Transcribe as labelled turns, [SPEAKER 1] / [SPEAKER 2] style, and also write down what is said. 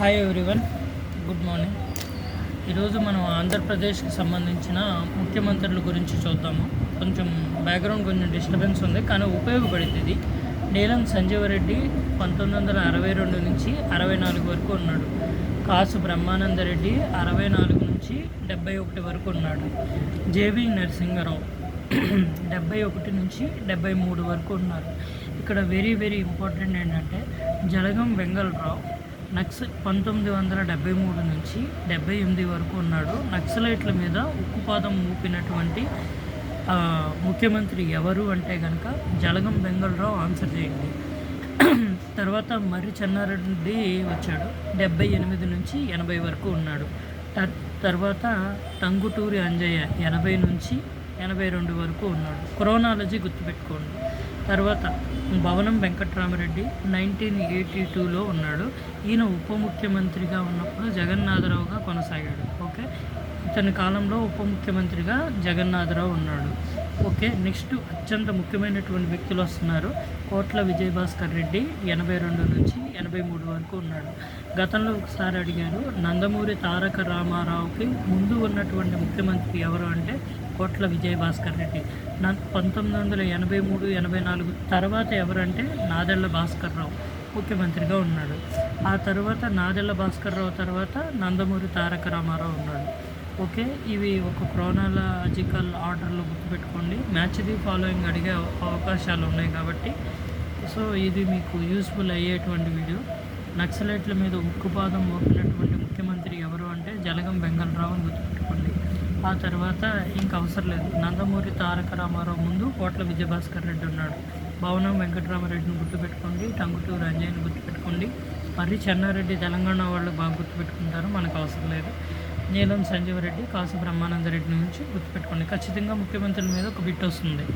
[SPEAKER 1] Hi everyone good morning ఈరోజు మనం ఆంధ్రప్రదేశ్కి సంబంధించిన ముఖ్యమంత్రుల గురించి చూద్దాము. కొంచెం బ్యాక్గ్రౌండ్ కొంచెం డిస్టర్బెన్స్ ఉంది కానీ ఉపయోగపడింది ఇది. నీలం సంజీవరెడ్డి పంతొమ్మిది వందల అరవై రెండు నుంచి అరవై నాలుగు వరకు ఉన్నాడు. కాసు బ్రహ్మానందరెడ్డి అరవై నాలుగు నుంచి డెబ్బై ఒకటి వరకు ఉన్నాడు. జేవి నరసింహరావు డెబ్బై ఒకటి నుంచి డెబ్బై మూడు వరకు ఉన్నారు. ఇక్కడ వెరీ వెరీ ఇంపార్టెంట్ ఏంటంటే జలగం వెంగళరావు నక్స పంతొమ్మిది వందల డెబ్బై మూడు నుంచి డెబ్బై ఎనిమిది వరకు ఉన్నాడు. నక్సలైట్ల మీద ఉక్కుపాదం ఊపినటువంటి ముఖ్యమంత్రి ఎవరు అంటే కనుక జలగం బెంగళరావు ఆన్సర్ చేయండి. తర్వాత మర్రి చెన్నారెడ్డి వచ్చాడు. డెబ్బై ఎనిమిది నుంచి ఎనభై వరకు ఉన్నాడు. తర్వాత టంగుటూరి అంజయ్య ఎనభై నుంచి ఎనభై రెండు వరకు ఉన్నాడు. క్రోనాలజీ గుర్తుపెట్టుకోండి. తర్వాత భవనం వెంకట్రామరెడ్డి నైన్టీన్ ఎయిటీ టూలో ఉన్నాడు. ఈయన ఉప ముఖ్యమంత్రిగా ఉన్నప్పుడు జగన్నాథరావుగా కొనసాగాడు. ఓకే? ఇతని కాలంలో ఉప ముఖ్యమంత్రిగా జగన్నాథరావు ఉన్నాడు. ఓకే? నెక్స్ట్ అత్యంత ముఖ్యమైనటువంటి వ్యక్తులు వస్తున్నారు. కోట్ల విజయభాస్కర్ రెడ్డి ఎనభై రెండు నుంచి ఎనభై మూడు వరకు ఉన్నాడు. గతంలో ఒకసారి అడిగారు నందమూరి తారక రామారావుకి ముందు ఉన్నటువంటి ముఖ్యమంత్రి ఎవరు అంటే కోట్ల విజయభాస్కర్ రెడ్డి. నా పంతొమ్మిది వందల ఎనభై మూడు ఎనభై నాలుగు తర్వాత ఎవరంటే నాదెళ్ళ భాస్కర్ రావు ముఖ్యమంత్రిగా ఉన్నాడు. ఆ తర్వాత నాదెళ్ళ భాస్కర్ రావు తర్వాత నందమూరి తారక రామారావు ఉన్నాడు. ఓకే ఇవి ఒక క్రోనాలజికల్ ఆర్డర్లో గుర్తుపెట్టుకోండి. మ్యాచ్ ది ఫాలోయింగ్ అడిగే అవకాశాలు ఉన్నాయి కాబట్టి. సో ఇది మీకు యూస్ఫుల్ అయ్యేటువంటి వీడియో. నక్సలైట్ల మీద ఉక్కుపాదం మోపినటువంటి ముఖ్యమంత్రి ఎవరు అంటే జలగం బెంగళరావు అని గుర్తుపెట్టుకోండి. ఆ తర్వాత ఇంక అవసరం లేదు. నందమూరి తారక రామారావు ముందు కోట్ల విజయభాస్కర్ రెడ్డి ఉన్నాడు. భవనం వెంకటరామరెడ్డిని గుర్తుపెట్టుకోండి టంగుటూరు అంజయ్యని గుర్తుపెట్టుకోండి. మర్రి చెన్నారెడ్డి తెలంగాణ వాళ్ళు బాగా గుర్తుపెట్టుకుంటారు మనకు అవసరం లేదు. నీలం సంజీవరెడ్డి కాసు బ్రహ్మానందరెడ్డి నుంచి గుర్తుపెట్టుకోండి. ఖచ్చితంగా ముఖ్యమంత్రుల మీద ఒక బిట్ వస్తుంది.